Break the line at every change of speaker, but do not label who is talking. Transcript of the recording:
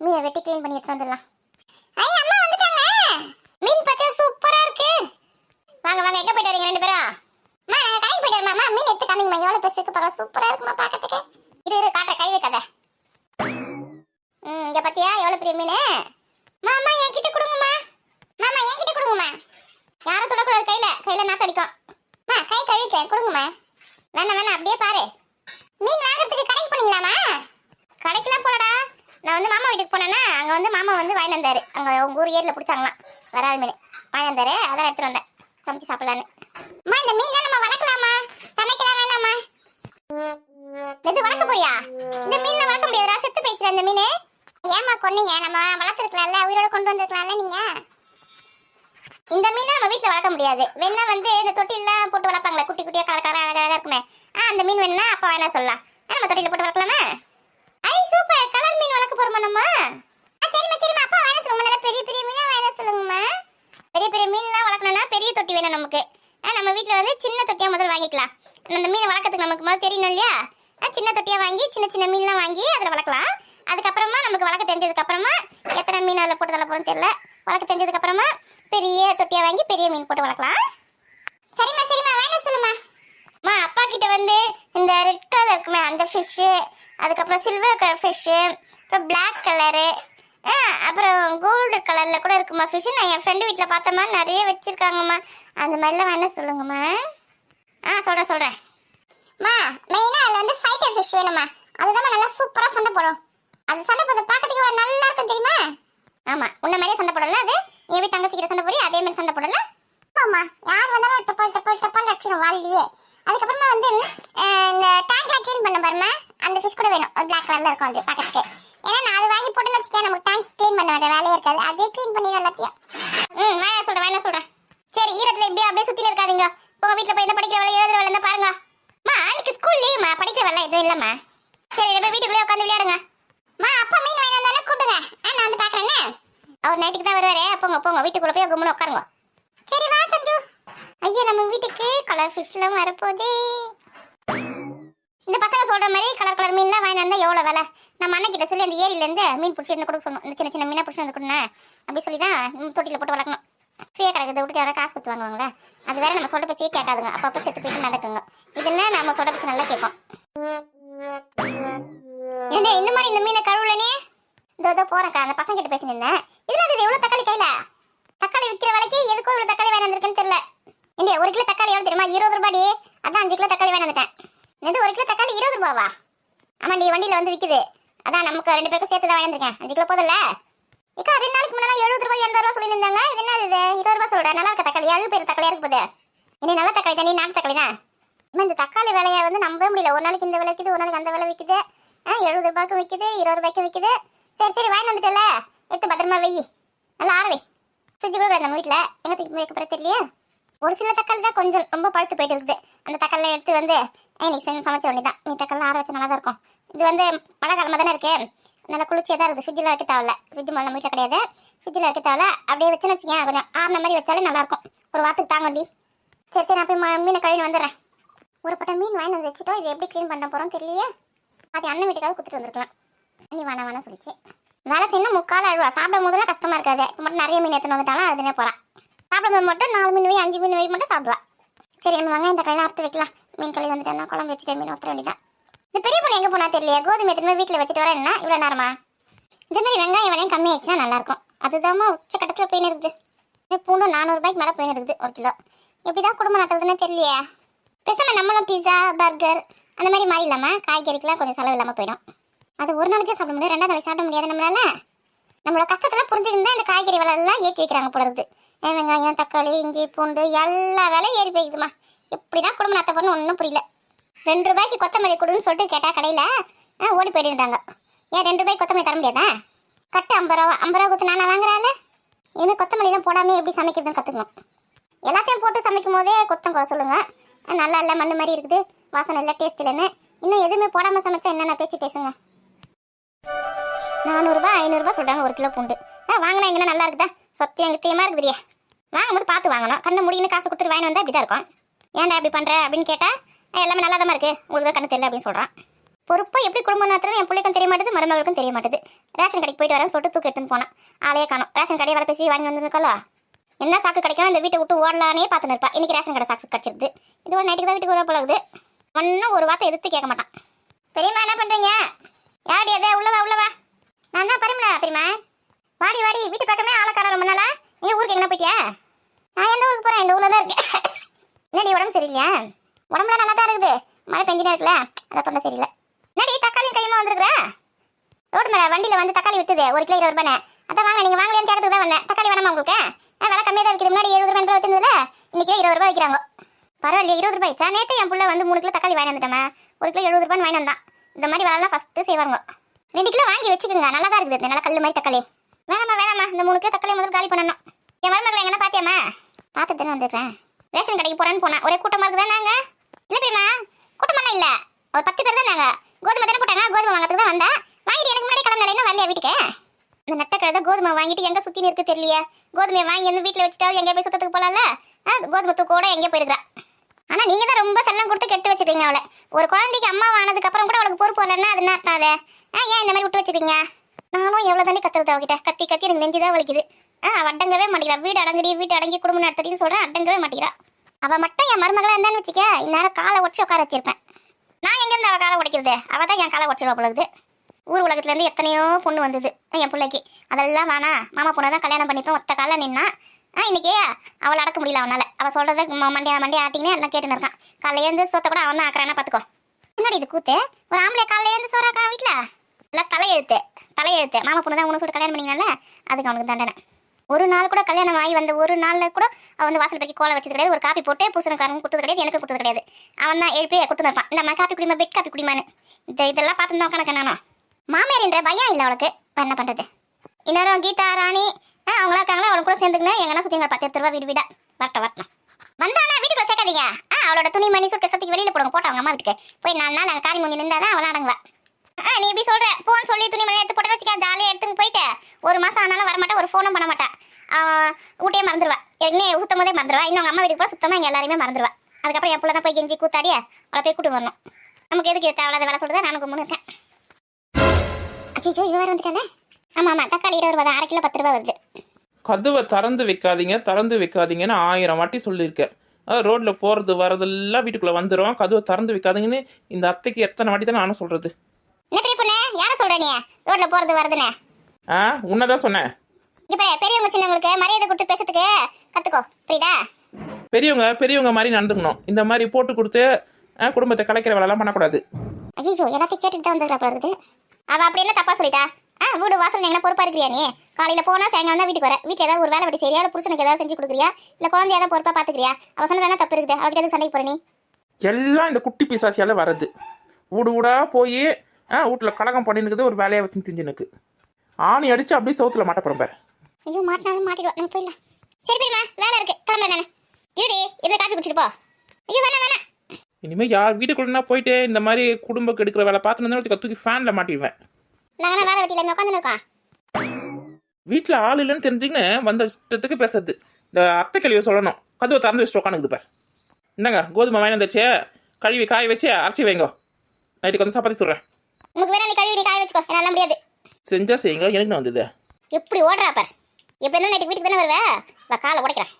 மீனை வெட்டி க்ளீன் பண்ணி எடுத்துட்டு வந்துடலாம். ஐ அம்மா வந்துட்டாங்க. மீன் பார்த்தா சூப்பரா இருக்கு. வாங்க வாங்க எங்க போயிட்டு வரீங்க ரெண்டு பேரும்? அம்மா நாங்க கடைக்கு போயிட்டு வரலாமா? மீன் எடுத்து காமிங்கம்மா. எவ்வளவு பெருசுக்கு பரவாயில்ல சூப்பரா இருக்குமா பார்க்கறதுக்கு. இரு இரு காட்ட கை வைக்காத. ம் இங்க பாத்தியா எவ்வளவு பெரிய மீன்? மாமா என்கிட்ட கொடுங்கம்மா. மாமா என் கிட்ட கொடுங்கம்மா. யாரும் தொடக்கூடாது கையில. கையில நாத்து அடிக்கும். மா கை கழுவிக்க கொடுங்கம்மா. வேணாம் வேணாம். அப்படியே பாரு. மீன் வாங்குறதுக்கு கடைக்கு போனீங்களாமா கடைக்கெல்லாம் போலடா நான் வந்து மாமா வீட்டுக்கு போனேன்னா அங்கே வந்து மாமா வந்து வாங்கி வந்தாரு. அங்கே உங்கள் ஊர் ஏரியில் பிடிச்சாங்களாம். வரால் மீன் வாங்கி வந்தாரு. அதான் எடுத்துகிட்டு வந்தேன். சமைச்சு சாப்பிடலான்னு. அம்மா இந்த மீன் நம்ம வளர்க்கலாமா? சமைக்கலாம் வேணாமா இது வளர்க்க போறியா? இந்த மீன்ல வளர்க்க முடியாதுடா. செத்து போயிடுச்சு இந்த மீன். ஏமா கொன்னீங்க? நம்ம வளர்த்துருக்கலாம்ல. உயிரோட கொண்டு வந்திருக்கலாம்ல நீங்க? இந்த மீனை நம்ம வீட்டில் வளர்க்க முடியாது. வேணா வந்து இந்த தொட்டிலாம் போட்டு வளர்ப்பாங்களே. குட்டி குட்டியாக கலர் கலர் இருக்குமே. ஆ அந்த மீன் வேணா அப்பா வேணா சொல்லலாம். ஆ, நம்ம தொட்டியில் போட்டு வளர்க்கலாமா? சூப்பர். கலர் மீன் வளர்க்க போறோமா நம்ம? சரிம்மா சரிம்மா. அப்பா வேணா சொல்லுங்க நல்லா பெரிய பெரிய மீனா வேணா சொல்லுங்கம்மா. பெரிய பெரிய மீன்லாம் வளர்க்கணும்னா பெரிய தொட்டி வேணும் நமக்கு. நம்ம வீட்டில் வந்து சின்ன தொட்டியா முதல் வாங்கிக்கலாம். அந்த மீனை வளர்க்கறதுக்கு நமக்கு முதல் தெரியணும் இல்லையா? சின்ன தொட்டியாக வாங்கி சின்ன சின்ன மீன்லாம் வாங்கி அதில் வளர்க்கலாம். அதுக்கப்புறமா நமக்கு வளர்க்க தெரிஞ்சதுக்கப்புறமா எத்தனை மீன் அதில் போட்டு தள்ள தெரியல. வளர்க்க தெரிஞ்சதுக்கப்புறமா பெரிய தொட்டியாக வாங்கி பெரிய மீன் போட்டு வளர்க்கலாம். சரிம்மா சரிம்மா. வாங்க சொல்லுமா அம்மா அப்பா கிட்ட வந்து இந்த ரெட் கலர் இருக்குமே அந்த ஃபிஷ்ஷு அதுக்கப்புறம் சில்வர் கலர் ஃபிஷ்ஷு அப்புறம் பிளாக் கலரு அப்புறம் கோல்டு கலரில் கூட இருக்குமா ஃபிஷ்ஷு நான் என் ஃப்ரெண்டு வீட்டில் பார்த்தம்மா நிறைய வச்சுருக்காங்கம்மா. அந்த மாதிரிலாம் வேணால் சொல்லுங்கம்மா. ஆ சொல்கிறேன் சொல்கிறேன் மா மெயினாக அதில் வந்து ஃபைட்டர் ஃபிஷ் வேணுமா அதுதான் நல்லா சூப்பராக சண்டை போடும். அது சண்டை போது பார்க்கறதுக்கு எவ்வளவு நல்லா இருக்கும் தெரியுமா? ஆமாம் உன்ன மாதிரியே சண்டை போடல. அது நீ எப்படி தங்கச்சிக்கிற சண்டை போடி அதே மாதிரி சண்டை போடல. ஆமாம்மா யார் வந்தாலும் டப்பால் டப்பால் டப்பால் அடிச்சிடும் வாழ்லையே அதுக்கப்புறமா வந்து இந்த டேங்க்லாம் க்ளீன் பண்ண பாருமா அந்த ஃபிஷ் கூட வேணும். பிளாக் கலர்ல இருக்கும் அது பார்க்கறதுக்கு. ஏன்னா நான் அது வாங்கி போட்டுன்னு வச்சுக்கேன் நமக்கு டேங்க் க்ளீன் பண்ண வேண்டிய வேலையே இருக்காது. அதே க்ளீன் பண்ணிடும் எல்லாத்தையும். ம் வேணா சொல்கிறேன் வேணா சொல்கிறேன் சரி ஈரத்தில் இப்படியே அப்படியே சுத்திட்டு இருக்காதீங்க. உங்கள் வீட்டில் போய் என்ன படிக்கிற வேலை எழுதுற வேலை பாருங்க. மா எனக்கு ஸ்கூல் லீவுமா படிக்கிற வேலை எதுவும் இல்லைம்மா சரி இப்போ வீட்டுக்குள்ளே உட்காந்து விளையாடுங்க. மா அப்பா மீன் வாங்கி வந்தானே கூட்டுங்க ஆ நான் வந்து பார்க்குறேன்னு அவர் நைட்டுக்கு தான் வருவாரே. போங்க போங்க வீட்டுக்குள்ளே போய் கும்முன்னு உட்காருங்க. சரி வா சந்து ஐயா நம்ம வீட்டுக்கு கலர் ஃபிஷ்லாம் வரப்போதே சொல்கிற மாதிரி கலர் கலர் மீன்லாம் வாங்கி வந்தா எவ்வளோ விலை? நம்ம அண்ணன் சொல்லி அந்த ஏரியிலேருந்து மீன் பிடிச்சி இருந்து கொடுக்க சொன்னோம். இந்த சின்ன சின்ன மீனாக பிடிச்சி வந்து கொடுண்ணா அப்படி சொல்லி தான் தொட்டியில் போட்டு வளர்க்கணும். ஃப்ரீயாக கிடக்குது விட்டு யாராவது காசு கொடுத்து வாங்குவாங்களே. அது வேற நம்ம சொல்ற பேச்சே கேட்காதுங்க. அப்பப்போ செத்து போயிட்டு நடக்குங்க. இதுன்னா நம்ம சொல்ற பேச்சு நல்லா கேட்கும். என்ன இன்னும் மாதிரி இந்த மீனை கழுவுலனே இதோ இதோ போறேன்க்கா. அந்த பசங்க கிட்ட பேசினிருந்தேன். இதுல அது எவ்வளவு தக்காளி கையில? தக்காளி விற்கிற விலைக்கு எதுக்கோ இவ்வளவு தக்காளி வேணும் வந்திருக்குன்னு தெரியல. இண்டியா ஒரு கிலோ தக்காளி எவ்வளவு தெரியுமா? இருபது ரூபாடி அதான் அஞ்சு கிலோ தக்காளி வேணும் வந்துட்டேன். இது ஒரு கிலோ தக்காளி இருபது ரூபாவா? ஆமாண்டி வண்டியில வந்து விக்குது. அதான் நமக்கு ரெண்டு பேருக்கும் சேர்த்து தான் வாங்கியிருக்கேன் அஞ்சு கிலோ போதில்ல இக்கா ரெண்டு நாளைக்கு முன்னாடி எழுபது ரூபாய் எண்பது ரூபா சொல்லியிருந்தாங்க. இது என்ன இது? இருபது ரூபாய் சொல்றேன் நல்லா இருக்க தக்காளி? ஏழு பேர் தக்காளியா இருக்கு போகுது இனி நல்ல தக்காளி தண்ணி நாட்டு தக்காளி தான். இந்த தக்காளி விலையை வந்து நம்பவே முடியல. ஒரு நாளைக்கு இந்த விலை விற்குது ஒரு நாளைக்கு அந்த விலை விற்குது ஆ எழுபது ரூபாய்க்கு விற்குது இருபது ரூபாய்க்கு விற்குது சரி சரி வாங்கி வந்துட்டல எடுத்து பத்திரமா வெயி நல்லா ஆறவை ஃப்ரிட்ஜ் கூட நம்ம வீட்டில் எங்கே தூக்கி வைக்க போகிற தெரியலையே? ஒரு சில தக்காளி தான் கொஞ்சம் ரொம்ப பழுத்து போயிட்டு இருக்குது. அந்த தக்காளிலாம் எடுத்து வந்து இன்னைக்கு செஞ்சு சமைச்ச வேண்டியதான் மீத்தக்கெல்லாம் ஆற வச்சு நல்லா தான் இருக்கும். இது வந்து மழை தானே இருக்கு. நல்லா குளிர்ச்சியாக தான் இருக்குது ஃப்ரிட்ஜில் வைக்க தேவையில்ல. ஃப்ரிட்ஜ் நம்ம வீட்டில் கிடையாது. ஃப்ரிட்ஜில் வைக்க தேவையில்ல. அப்படியே வச்சுன்னு வச்சுக்கேன். கொஞ்சம் ஆறின மாதிரி வச்சாலே நல்லாயிருக்கும் ஒரு வாரத்துக்கு தாங்கண்டி சரி சரி நான் போய் ம- மீனை கழுவி வந்துடுறேன். ஒரு பட்டம் மீன் வாங்கி வந்து வச்சுட்டோம். இது எப்படி க்ளீன் பண்ண போகிறோம் தெரியலையே. அது அண்ணன் வீட்டுக்காக கொடுத்துட்டு வந்திருக்கலாம். நீ வேணா வேணா சொல்லிச்சு. வேலை செய்யணும் முக்கால் அழுவா. சாப்பிடும் போதெல்லாம் கஷ்டமாக இருக்காது. இப்போ மட்டும் நிறைய மீன் எடுத்துன்னு வந்துட்டாலும் அழுதுனே போகிறான் சாப்பிடும்போது மட்டும் நாலு மீன் வை அஞ்சு மீன் வை மட்டும் சாப்பிடுவா. சரி நம்ம வாங்க இந்த கையில் அறுத்து வைக்கலாம். மீன் கழுவி வந்துட்டேன்னா குழம்பு வச்சுட்டு மீன் ஊற்ற வேண்டியதான் இந்த பெரிய பொண்ணு எங்கே போனா தெரியலையா? கோதுமை திரும்ப வீட்டில் வச்சுட்டு வரேன் என்ன? இவ்வளோ நேரமா? இதே மாதிரி வெங்காயம் விலையும் கம்மியாச்சுன்னா நல்லாயிருக்கும் அதுதாம்மா உச்சக்கட்டத்தில் போயின்னு இருக்குது இந்த பூண்டும் நானூறுபாய்க்கு மேலே போயின்னு இருக்குது ஒரு கிலோ. எப்படி தான் குடும்பம் நடத்துறதுன்னு தெரியலையே. பேசாமல் நம்மளும் பீஸா பர்கர் அந்த மாதிரி மாதிரி இல்லாமல் காய்கறிக்கெலாம் கொஞ்சம் செலவு இல்லாமல் போயிடும். அது ஒரு நாளைக்கே சாப்பிட முடியும். ரெண்டாவது நாளைக்கு சாப்பிட முடியாது நம்மளால. நம்மளோட கஷ்டத்தெல்லாம் புரிஞ்சுக்கிட்டு இந்த காய்கறி விலையெல்லாம் ஏற்றி வைக்கிறாங்க போல இருக்குது. ஏன் வெங்காயம் தக்காளி இஞ்சி பூண்டு எல்லா விலையும் ஏறி போய்க்குதுமா இப்படிதான் குடும்பம் நடத்த பொண்ணு ஒன்றும் புரியல. ரெண்டு ரூபாய்க்கு கொத்தமல்லி கொடுன்னு சொல்லிட்டு கேட்டால் கடையில் ஆ ஓடி போயிடுறாங்க. ஏன் ரெண்டு ரூபாய்க்கு கொத்தமல்லி தர முடியாதா? கட்டு ஐம்பது ரூபா ஐம்பது ரூபா கொடுத்து நானா வாங்குறாள்? இனிமேல் கொத்தமல்லிலாம் போடாமல் எப்படி சமைக்கிறதுன்னு கற்றுக்கணும் எல்லாத்தையும் போட்டு சமைக்கும் போதே கொடுத்தம் குறை சொல்லுங்கள் நல்லா இல்லை மண்ணு மாதிரி இருக்குது. வாசனை இல்லை டேஸ்ட் இல்லைன்னு. இன்னும் எதுவுமே போடாமல் சமைச்சா என்னென்ன பேச்சு பேசுங்க. நானூறுரூபா ஐநூறுரூபா சொல்கிறாங்க ஒரு கிலோ பூண்டு. ஆ வாங்கினா எங்கன்னா நல்லா இருக்குதா? சொத்தியம் கித்தியமாக இருக்குதுரியா வாங்கும்போது பார்த்து வாங்கணும். கண்ணு முடியுன்னு காசு கொடுத்துட்டு வாங்கி வந்தால் இப்படி தான் இருக்கும். ஏன்டா இப்படி பண்ணுற அப்படின்னு கேட்டால் எல்லாமே நல்லா தான் இருக்குது உங்களுக்கு தான் கண்ணு தெரியல அப்படின்னு சொல்கிறான் பொறுப்பாக எப்படி குடும்பம் நடத்துறது என் பிள்ளைக்கும் தெரிய மாட்டேது மருமகளுக்கும் தெரிய மாட்டேது. ரேஷன் கடைக்கு போயிட்டு வரேன் சொல்லிட்டு தூக்கி எடுத்துன்னு போனான். ஆளையே காணும். ரேஷன் கடையை வேலை பேசி வாங்கி வந்துருக்கல என்ன சாக்கு கிடைக்கும் இந்த வீட்டை விட்டு ஓடலானே பார்த்துன்னு இருப்பா. இன்னைக்கு ரேஷன் கடை சாக்கு கிடச்சிருது. இது ஒரு நைட்டுக்கு தான் வீட்டுக்கு வர பழகுது ஒன்றும் ஒரு வார்த்தை எதிர்த்து கேட்க மாட்டான். பெரியம்மா என்ன பண்ணுறீங்க யாடி அதே? உள்ளவா உள்ளவா? நான் தான் பரிமளா பெரியம்மா. வாடி வாடி. வீட்டு பக்கமே ஆளை காணும் ரொம்ப நாளா. எங்கள் ஊருக்கு எங்கே போயிட்டியா? நான் எந்த ஊருக்கு போகிறேன் இந்த ஊரில் தான் இருக்கேன். என்னடி உடம்பு சரியில்லையா? உடம்புல நல்லா தான் இருக்குது. மழை பெஞ்சினே இருக்குல்ல அதை தொண்டை சரியில்லை. என்னடி தக்காளி கையமா வந்துருக்குற? ரோடு மேலே வண்டியில் வந்து தக்காளி விற்றுது ஒரு கிலோ இருபது ரூபாய் அதான் வாங்க நீங்கள் வாங்கலையான்னு கேட்கறதுக்கு தான் வந்தேன். தக்காளி வேணாமா உங்களுக்கு? ஆ விலை கம்மியாக தான் விற்கிது முன்னாடி எழுபது ரூபாய் வச்சிருந்ததுல இன்னைக்கு இருபது ரூபாய் விற்கிறாங்க பரவாயில்ல இருபது ரூபாய் ஆச்சா? நேற்று என் பிள்ளை வந்து மூணு கிலோ தக்காளி வாங்கி வந்துட்டேன் ஒரு கிலோ எழுபது ரூபாய் வாங்கி வந்தான். இந்த மாதிரி வேலைலாம் ஃபஸ்ட்டு செய்வாங்க. ரெண்டு கிலோ வாங்கி வச்சுக்கோங்க நல்லா தான் இருக்குது நல்லா கல் மாதிரி தக்காளி. வேணாமா வேணாமா இந்த மூணு கிலோ தக்காளி முதல்ல காலி பண்ணணும். என் மருமகளை எங்கன்னா பார்த்தியாமா பார்த்துட்டு தானே வந்துடுறேன் ரேஷன் கடைக்கு போறேன்னு போனேன் ஒரே கூட்டமா இருக்குதா நாங்க? இல்ல பிரியமா கூட்டமெல்லாம் இல்ல. ஒரு பத்து பேர் தான் நாங்க. கோதுமை தானே போட்டாங்க கோதுமை வாங்கறதுக்கு தான் வந்தேன் வாங்கிட்டு எனக்கு முன்னாடி கிளம்பல இன்னும் வரலையா வீட்டுக்கு? இந்த நட்டக்கடை கோதுமை வாங்கிட்டு எங்க சுத்தி இருக்கு தெரியலையே. கோதுமையை வாங்கி வந்து வீட்டுல வச்சுட்டா எங்க போய் சுத்தத்துக்கு போலாம்ல? ஆ, கோதுமை தூக்கோட எங்க போயிருக்கா ஆனா நீங்க தான் ரொம்ப செல்லம் கொடுத்து கெட்டு வச்சிருக்கீங்க அவளை. ஒரு குழந்தைக்கு அம்மா ஆனதுக்கு அப்புறம் கூட அவளுக்கு பொறுப்பு வரலன்னா அது என்ன அர்த்தம் அதை? ஏன் இந்த மாதிரி விட்டு வச்சிருக்கீங்க? நானும் எவ்வளவு தானே கத்துறது அவகிட்ட? கத்தி கத்தி எனக்கு நெஞ்சுதான் வலிக்குது. ஆ அடங்கவே மாட்டேங்கிறா. வீடு அடங்கடி வீடு அடங்கி குடும்பம் நடத்துறீன்னு சொல்கிறேன் அடங்கவே மாட்டேங்கிறா. அவள் மட்டும் என் மருமகளா இருந்தான்னு வச்சுக்க இந்நேரம் காலை உடச்சி உட்கார வச்சிருப்பேன். நான் எங்கேருந்து அவள் அவ காலை உடைக்கிறது? அவள் தான் என் காலை உடச்சிடுவா பொழுது ஊர் உலகத்துல இருந்து எத்தனையோ பொண்ணு வந்தது. என் பிள்ளைக்கு. அதெல்லாம் வேணா மாமா பொண்ணை தான் கல்யாணம் பண்ணிப்பேன். ஒத்த கால நின்னா ஆ இன்னைக்கு அவளை அடக்க முடியல அவனால. அவள் சொல்றத ம- மண்டையா மண்டையா ஆட்டிங்கன்னு எல்லாம் கேட்டுன்னு இருக்கான். காலையில சொத்தை கூட அவன் தான் ஆக்குறானா பார்த்துக்கோ என்னடி இது கூத்து? ஒரு ஆம்பளை காலையில சோறாக்கா வீட்டில் இல்லை தலையெழுத்து. தலையெழுத்து. மாமா பொண்ணு தான் உனக்கு சொல்லிட்டு கல்யாணம் பண்ணிங்கனால அதுக்கு அவனுக்கு தண்டனை. ஒரு நாள் கூட கல்யாணம் ஆகி வந்த ஒரு நாளில் கூட அவன் வந்து வாசல் பற்றி கோலை வச்சது கிடையாது. ஒரு காப்பி போட்டு பூசணக்காரங்க கொடுத்தது கிடையாது எனக்கு கொடுத்தது கிடையாது. அவன் தான் எழுப்பி கொடுத்துருப்பான் இருப்பான் இந்த காப்பி குடிமா பெட் காப்பி குடிமான்னு. இந்த இதெல்லாம் பார்த்து தான் கணக்கு நானும். மாமியார்ன்ற பயம் இல்லை அவளுக்கு. என்ன பண்ணுறது இன்னொரு கீதா ராணி அவங்களா இருக்காங்களா? அவளுக்கு கூட சேர்ந்துக்கணும் எங்கன்னா சுற்றி எங்களை பத்து ரூபா வீடு வீடா. வரட்டும் வரட்டும். வந்தானா வீட்டுக்குள்ள சேர்க்காதீங்க. ஆ அவளோட துணி மணி சுட்டு சத்துக்கு வெளியில் போடுங்க. போட்டு அவங்க அம்மா வீட்டுக்கு. போய் நாலு நாள் அங்கே காரி மூஞ்சி நின்றா தான் அவள் அடங்குவா. ஆ நீ இப்படி சொல்ற. போன் சொல்லி துணி மணி எடுத்து போட்டு வச்சுக்க. ஜாலியாக எடுத்துன்னு போயிட்டு. ஒரு மாசம் ஆனாலும் வரமாட்டேன் ஒரு ஃபோனும் பண்ண மாட்டா. ஊட்டியே மறந்துடுவா என்ன சுத்தம் போதே மறந்துடுவா இன்னும் அவங்க அம்மா வீட்டுக்கு போய் சுத்தமாக எங்கள் எல்லாரையுமே மறந்துடுவா அதுக்கப்புறம் என் பிள்ளை தான் போய் கெஞ்சி கூத்தாடி அவளை போய் கூட்டு வரணும். நமக்கு எதுக்கு இது தேவையில்லாத வேலை சொல்லுதா நானும் கும்பிட்டு இருக்கேன். அச்சோ இது வேறு வந்துட்டானே ஆமாம் ஆமாம் தக்காளி இருபது ரூபா அரை கிலோ பத்து ரூபா வருது.
கதவை திறந்து வைக்காதீங்க திறந்து வைக்காதீங்கன்னு ஆயிரம் வாட்டி சொல்லியிருக்கேன். அதாவது ரோட்டில் போகிறது வரதெல்லாம் வீட்டுக்குள்ளே வந்துடும் கதவை திறந்து வைக்காதீங்கன்னு இந்த அத்தைக்கு எத்தனை வாட்டி தான் நானும் சொல்கிறது
என்ன பெரிய பொண்ணு? யாரை சொல்ற நீ? ரோட்ல போறது வருதுன்னு
ஆ உன்னதான் சொன்னேன்.
இப்ப பெரியவங்க சின்னவங்களுக்கு மரியாதை கொடுத்து பேசுறதுக்கு கத்துக்கோ. புரியுதா?
பெரியவங்க பெரியவங்க மாதிரி நடந்துக்கணும். இந்த மாதிரி போட்டு கொடுத்து குடும்பத்தை கலைக்கிற வேலைலாம் பண்ணக்கூடாது.
ஐயோ எல்லாத்தையும் கேட்டுட்டு தான் வந்துடுறா இருக்குது. அவ அப்படி என்ன தப்பா சொல்லிட்டா? ஆ வீடு வாசல் என்ன பொறுப்பா இருக்கிறியா நீ? காலையில போனா சாயங்காலம் தான் வீட்டுக்கு வர. வீட்டுல ஏதாவது ஒரு வேலை வெட்டி செய்யறியா இல்ல புருஷனுக்கு ஏதாவது செஞ்சு கொடுக்குறியா? இல்ல குழந்தைய ஏதாவது பொறுப்பா பாத்துக்கிறியா? அவ சொன்னது என்ன தப்பு இருக்குது? அவகிட்ட எதுவும் சண்டைக்கு நீ?
எல்லாம் இந்த குட்டி பிசாசியால் வர்றது. வீடு வீடா போய் ஆ வீட்டில் கலகம் பண்ணினுக்குது ஒரு வேலையை வச்சு திஞ்சுனுக்கு ஆணி அடித்து அப்படியே சவுத்தில் மாட்டப்புறம் பாரு.
ஐயோ மாட்டினாலும் மாட்டிடுவா. நம்ம போயிடலாம். சரி பெரியமா வேலை இருக்கு. கிளம்புறேன் நானு. இருடி இதுல காப்பி குடிச்சிட்டு போ. ஐயோ வேணாம் வேணாம்.
இனிமேல் யார் வீட்டுக்குள்ளனா போயிட்டு இந்த மாதிரி குடும்பம் கெடுக்கிற வேலை பார்த்துன்னு தூக்கி ஃபேனில் மாட்டிடுவேன்.
நாங்க வேலை வெட்டியில உட்காந்து இருக்கோம்
வீட்டில் ஆள் இல்லைன்னு தெரிஞ்சுக்கின்னு வந்த இஷ்டத்துக்கு பேசுறது. இந்த அத்தை கழிவை சொல்லணும். கதவை திறந்து வச்சுட்டு உட்காந்துக்குது பார் என்னங்க கோதுமை வாங்கி வந்தாச்சு? கழுவி காய வச்சு அரைச்சி வைங்க. நைட்டுக்கு வந்து சப்பாத்தி சொல்கிறேன்
உனக்கு வேணா நீ கழுவி நீ காய வச்சுக்கோ. என்னால முடியாது.
செஞ்சால் செய்யுங்க. எனக்கு வந்தது.
எப்படி ஓடுறா பார். எப்படி இருந்தாலும் நைட்டு வீட்டுக்கு தானே வருவே? வா காலை உடைக்கிறேன்.